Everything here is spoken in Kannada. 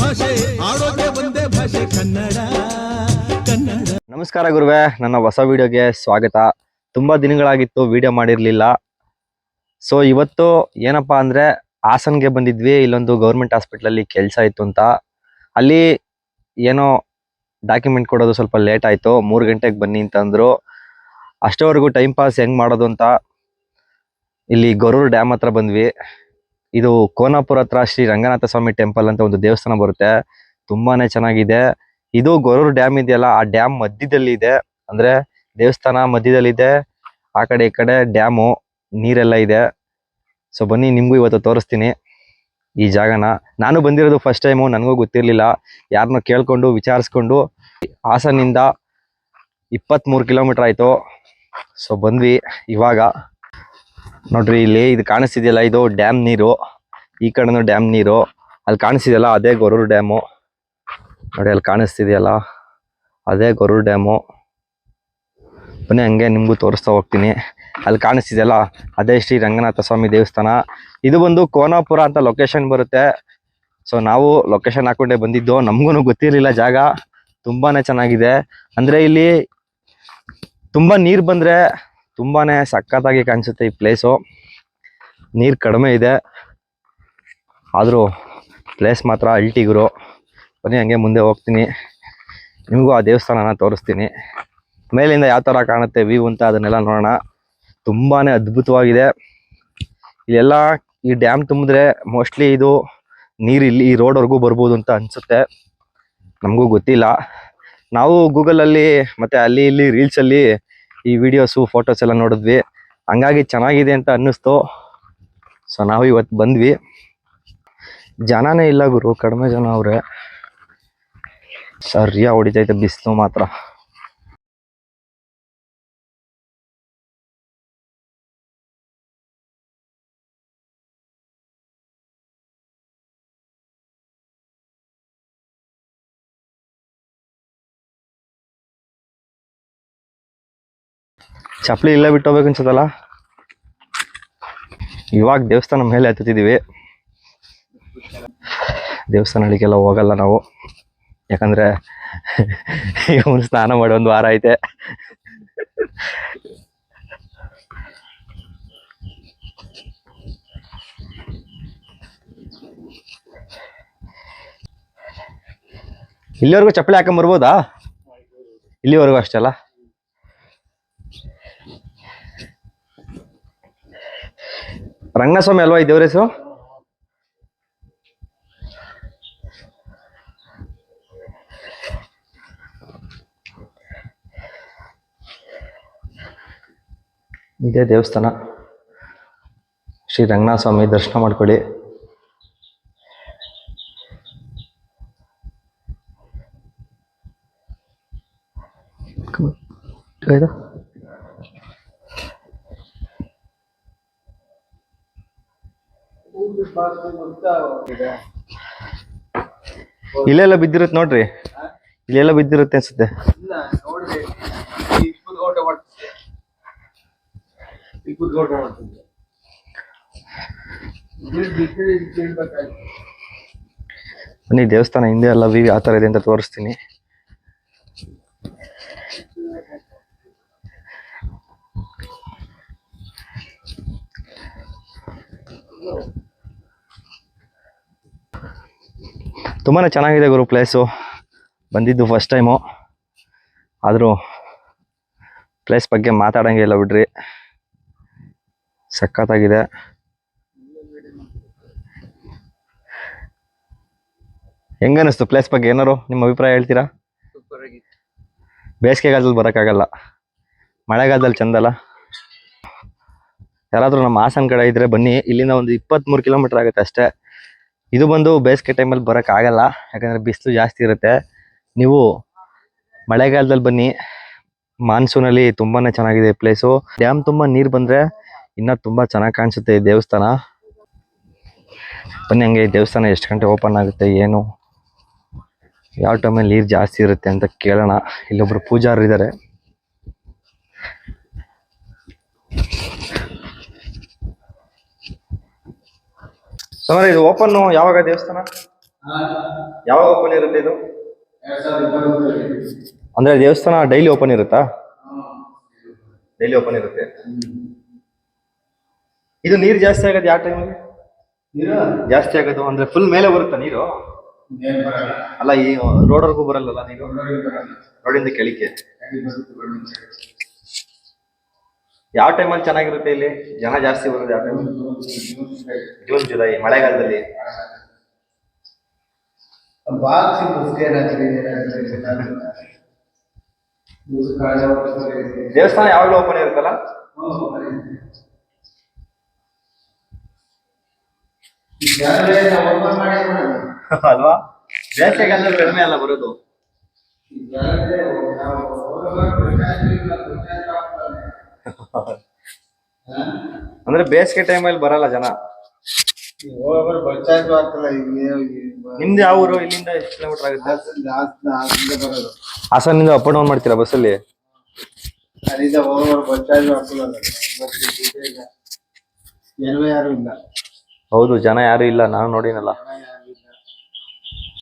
ನುಡಿಯೋದೆ ಕನ್ನಡ ಕನ್ನಡ. ನಮಸ್ಕಾರ ಗುರುವೆ, ನನ್ನ ಹೊಸ ವಿಡಿಯೋಗೆ ಸ್ವಾಗತ. ತುಂಬಾ ದಿನಗಳಾಗಿತ್ತು ವಿಡಿಯೋ ಮಾಡಿರ್ಲಿಲ್ಲ. ಸೊ ಇವತ್ತು ಏನಪ್ಪಾ ಅಂದ್ರೆ ಹಾಸನ್ಗೆ ಬಂದಿದ್ವಿ, ಇಲ್ಲೊಂದು ಗೌರ್ಮೆಂಟ್ ಹಾಸ್ಪಿಟ್ಲಲ್ಲಿ ಕೆಲಸ ಇತ್ತು ಅಂತ. ಅಲ್ಲಿ ಏನೋ ಡಾಕ್ಯುಮೆಂಟ್ ಕೊಡೋದು ಸ್ವಲ್ಪ ಲೇಟ್ ಆಯ್ತು, ಮೂರು ಗಂಟೆಗೆ ಬನ್ನಿ ಅಂತಂದ್ರು ಅಷ್ಟೋವರೆಗೂ ಟೈಮ್ ಪಾಸ್ ಹೆಂಗ್ ಮಾಡೋದು ಅಂತ ಇಲ್ಲಿ ಗೊರೂರು ಡ್ಯಾಮ್ ಹತ್ರ ಬಂದ್ವಿ. ಇದು ಕೋನಾಪುರ ಹತ್ರ ಶ್ರೀ ರಂಗನಾಥ ಸ್ವಾಮಿ ಟೆಂಪಲ್ ಅಂತ ಒಂದು ದೇವಸ್ಥಾನ ಬರುತ್ತೆ. ತುಂಬಾನೇ ಚೆನ್ನಾಗಿದೆ. ಇದು ಗೊರೂರು ಡ್ಯಾಮ್ ಇದೆಯಲ್ಲ, ಆ ಡ್ಯಾಮ್ ಮಧ್ಯದಲ್ಲಿ ಇದೆ ಅಂದ್ರೆ ದೇವಸ್ಥಾನ ಮಧ್ಯದಲ್ಲಿದೆ. ಆ ಕಡೆ, ಈ ಕಡೆ ಡ್ಯಾಮು, ನೀರೆಲ್ಲ ಇದೆ. ಸೊ ಬನ್ನಿ, ನಿಮ್ಗೂ ಇವತ್ತು ತೋರಿಸ್ತೀನಿ ಈ ಜಾಗನ. ನಾನು ಬಂದಿರೋದು ಫಸ್ಟ್ ಟೈಮು ನನಗೂ ಗೊತ್ತಿರಲಿಲ್ಲ. ಯಾರನ್ನು ಕೇಳಿಕೊಂಡು, ವಿಚಾರಿಸ್ಕೊಂಡು ಹಾಸನಿಂದ ಇಪ್ಪತ್ತ್ಮೂರು ಕಿಲೋಮೀಟರ್ ಆಯಿತು. ಸೊ ಬಂದ್ವಿ ಇವಾಗ. ನೋಡ್ರಿ ಇಲ್ಲಿ ಇದು ಕಾಣಿಸ್ತಿದೆಯಲ್ಲ, ಇದು ಡ್ಯಾಮ್ ನೀರು. ಈ ಕಡೆನೂ ಡ್ಯಾಮ್ ನೀರು. ಅಲ್ಲಿ ಕಾಣಿಸ್ತಿದೆಯಲ್ಲ, ಅದೇ ಗೊರೂರು ಡ್ಯಾಮು. ನೋಡಿ, ಅಲ್ಲಿ ಕಾಣಿಸ್ತಿದೆಯಲ್ಲ, ಅದೇ ಗೊರೂರು ಡ್ಯಾಮು. ಬನ್ನಿ, ಹಂಗೆ ನಿಮಗೂ ತೋರಿಸ್ತಾ ಹೋಗ್ತೀನಿ. ಅಲ್ಲಿ ಕಾಣಿಸ್ತಿದೆಯಲ್ಲ, ಅದೇ ಶ್ರೀ ರಂಗನಾಥ ಸ್ವಾಮಿ ದೇವಸ್ಥಾನ. ಇದು ಬಂದು ಕೋನಾಪುರ ಅಂತ ಲೊಕೇಶನ್ ಬರುತ್ತೆ. ಸೊ ನಾವು ಲೊಕೇಶನ್ ಹಾಕೊಂಡೆ ಬಂದಿದ್ದು ನಮಗೂ ಗೊತ್ತಿರಲಿಲ್ಲ ಜಾಗ. ತುಂಬಾನೇ ಚೆನ್ನಾಗಿದೆ. ಅಂದ್ರೆ ಇಲ್ಲಿ ತುಂಬಾ ನೀರು ಬಂದ್ರೆ ತುಂಬಾನೇ ಸಖತ್ತಾಗಿ ಕಾಣಿಸುತ್ತೆ ಈ ಪ್ಲೇಸು ನೀರು ಕಡಿಮೆ ಇದೆ. ಆದರೂ ಪ್ಲೇಸ್ ಮಾತ್ರ ಅಲ್ಟಿಗುರು ಬನ್ನಿ, ಹಂಗೆ ಮುಂದೆ ಹೋಗ್ತೀನಿ. ನಿಮಗೂ ಆ ದೇವಸ್ಥಾನನ ತೋರಿಸ್ತೀನಿ. ಮೇಲಿಂದ ಯಾವ ಥರ ಕಾಣುತ್ತೆ ವ್ಯೂ ಅಂತ ಅದನ್ನೆಲ್ಲ ನೋಡೋಣ. ತುಂಬಾನೇ ಅದ್ಭುತವಾಗಿದೆ. ಇಲ್ಲೆಲ್ಲ ಈ ಡ್ಯಾಮ್ ತುಂಬಿದ್ರೆ ಮೋಸ್ಟ್ಲಿ ಇದು ನೀರು ಇಲ್ಲಿ, ಈ ರೋಡ್ವರೆಗೂ ಬರ್ಬೋದು ಅಂತ ಅನಿಸುತ್ತೆ. ನಮಗೂ ಗೊತ್ತಿಲ್ಲ. ನಾವು ಗೂಗಲಲ್ಲಿ ಮತ್ತೆ ಅಲ್ಲಿ ಇಲ್ಲಿ ರೀಲ್ಸಲ್ಲಿ ಈ ವಿಡಿಯೋಸು ಫೋಟೋಸ್ ಎಲ್ಲ ನೋಡಿದ್ವಿ. ಹಂಗಾಗಿ ಚೆನ್ನಾಗಿದೆ ಅಂತ ಅನ್ನಿಸ್ತು. ಸೊ ನಾವು ಇವತ್ತು ಬಂದ್ವಿ. ಜನನೇ ಇಲ್ಲ ಗುರು, ಕಡಿಮೆ ಜನ ಅವ್ರೆ. ಸರಿಯಾ ಹೊಡಿತೈತೆ ಬಿಸಿಲು ಮಾತ್ರ. ಚಪ್ಪಲಿ ಇಲ್ಲೇ ಬಿಟ್ಟು ಹೋಗ್ಬೇಕು ಅನ್ಸುತ್ತಲ್ಲ? ಇವಾಗ ದೇವಸ್ಥಾನ ಮೇಲೆ ಹತ್ತುತ್ತಿದ್ದೀವಿ. ದೇವಸ್ಥಾನ ಅಡಿಗೆಲ್ಲ ಹೋಗಲ್ಲ ನಾವು. ಯಾಕಂದ್ರೆ ಇವನು ಸ್ನಾನ ಮಾಡಿ ಒಂದು ವಾರ ಐತೆ. ಇಲ್ಲಿವರೆಗೂ ಚಪ್ಪಲಿ ಹಾಕೊಂಬರ್ಬೋದಾ? ಇಲ್ಲಿವರೆಗೂ ಅಷ್ಟೇ ಅಲ್ಲ? ರಂಗಸ್ವಾಮಿ ಅಲ್ವಾ ಈ ದೇವ್ರ ಹೆಸರು? ಇದೇ ದೇವಸ್ಥಾನ. ಶ್ರೀ ರಂಗನಾಥ ಸ್ವಾಮಿ ದರ್ಶನ ಮಾಡ್ಕೊಳ್ಳಿ. ಆಯ್ತಾ ಇಲ್ಲೆಲ್ಲ ಬಿದ್ದಿರುತ್ತೆ ನೋಡ್ರಿ. ಇಲ್ಲೆಲ್ಲ ಬಿದ್ದಿರುತ್ತೆ ಅನ್ಸುತ್ತೆ. ಬನ್ನಿ ದೇವಸ್ಥಾನ ಹಿಂದೆ ಎಲ್ಲ ವಿ ಯಾವ ಥರ ಇದೆ ಅಂತ ತೋರಿಸ್ತೀನಿ. ತುಂಬಾನೇ ಚೆನ್ನಾಗಿದೆ ಗುರು ಪ್ಲೇಸು ಬಂದಿದ್ದು ಫಸ್ಟ್ ಟೈಮು ಆದರೂ ಪ್ಲೇಸ್ ಬಗ್ಗೆ ಮಾತಾಡೋಂಗೆ ಇಲ್ಲ ಬಿಡ್ರಿ. ಸಖತ್ತಾಗಿದೆ. ಹೆಂಗನಿಸ್ತು ಪ್ಲೇಸ್ ಬಗ್ಗೆ? ಏನಾರು ನಿಮ್ಮ ಅಭಿಪ್ರಾಯ ಹೇಳ್ತೀರಾ? ಬೇಸಿಗೆಗಾಲದಲ್ಲಿ ಬರೋಕ್ಕಾಗಲ್ಲ. ಮಳೆಗಾಲದಲ್ಲಿ ಚಂದಲ್ಲ ಯಾರಾದರೂ ನಮ್ಮ ಹಾಸನ ಕಡೆ ಇದ್ದರೆ ಬನ್ನಿ. ಇಲ್ಲಿಂದ ಒಂದು ಇಪ್ಪತ್ತ್ಮೂರು ಕಿಲೋಮೀಟರ್ ಆಗುತ್ತೆ ಅಷ್ಟೇ. ಇದು ಬಂದು ಬೇಸಿಗೆ ಟೈಮಲ್ಲಿ ಬರೋಕ್ಕಾಗಲ್ಲ ಯಾಕಂದರೆ ಬಿಸಿಲು ಜಾಸ್ತಿ ಇರುತ್ತೆ. ನೀವು ಮಳೆಗಾಲದಲ್ಲಿ ಬನ್ನಿ ಮಾನ್ಸೂನಲ್ಲಿ ತುಂಬಾನೇ ಚೆನ್ನಾಗಿದೆ ಪ್ಲೇಸು ಡ್ಯಾಮ್ ತುಂಬ ನೀರು ಬಂದರೆ ಇನ್ನೂ ತುಂಬ ಚೆನ್ನಾಗಿ ಕಾಣಿಸುತ್ತೆ ಈ ದೇವಸ್ಥಾನ. ಬನ್ನಿ ಹಂಗೆ, ಈ ದೇವಸ್ಥಾನ ಎಷ್ಟು ಗಂಟೆ ಓಪನ್ ಆಗುತ್ತೆ, ಏನು, ಯಾವ ಟೈಮಲ್ಲಿ ನೀರು ಜಾಸ್ತಿ ಇರುತ್ತೆ ಅಂತ ಕೇಳೋಣ. ಇಲ್ಲೊಬ್ರು ಪೂಜಾರರು ಸಮರ ಇದು ಓಪನ್ ಯಾವಾಗ ದೇವಸ್ಥಾನ? ಯಾವಾಗ ಓಪನ್ ಇರುತ್ತೆ ಇದು? ಅಂದ್ರೆ ದೇವಸ್ಥಾನ ಡೈಲಿ ಓಪನ್ ಇರುತ್ತಾ? ಡೈಲಿ ಓಪನ್ ಇರುತ್ತೆ. ಇದು ನೀರು ಜಾಸ್ತಿ ಆಗೋದು ಯಾವ ನೀರು ಜಾಸ್ತಿ ಆಗೋದು ಅಂದ್ರೆ ಫುಲ್ ಮೇಲೆ ಬರುತ್ತಾ ನೀರು? ಅಲ್ಲ, ಈ ರೋಡ್ವರೆಗೂ ಬರಲ್ಲ ನೀರು? ರೋಡಿಂದ ಕೆಳಿಕೆ ಯಾವ ಟೈಮಲ್ಲಿ ಚೆನ್ನಾಗಿರುತ್ತೆ ಇಲ್ಲಿ? ಜನ ಜಾಸ್ತಿ ಬರೋದು ಯಾವ ಟೈಮ್ ಜೂನ್ ಜುಲೈ ಮಳೆಗಾಲದಲ್ಲಿ. ಬಾಕ್ಸಿ. ದೇವಸ್ಥಾನ ಯಾವಾಗಲೂ ಓಪನ್ ಇರುತ್ತಲ್ಲ. ಅಲ್ವಾ? ಬೇಸಿಗೆಗಾಲದಲ್ಲಿ ಕಡಿಮೆ ಅಲ್ಲ ಬರೋದು. ಅಂದ್ರೆ ಬೇಸಿಗೆ ಅಲ್ಲಿ ಬರಲ್ಲ ಜನ. ನಿಮ್ದು ಯಾವ ಊರು? ಇಲ್ಲಿಂದ ಎಷ್ಟು ಕಿಲೋಮೀಟರ್ ಆಗುತ್ತೆ? ಹಾಸನಿಂದ ಅಪ್ ಡೌನ್ ಮಾಡ್ತೀರಾ ಬಸ್ ಅಲ್ಲಿ? ಹೌದು ಜನ ಯಾರು ಇಲ್ಲ. ನಾನು ನೋಡಿನಲ್ಲ.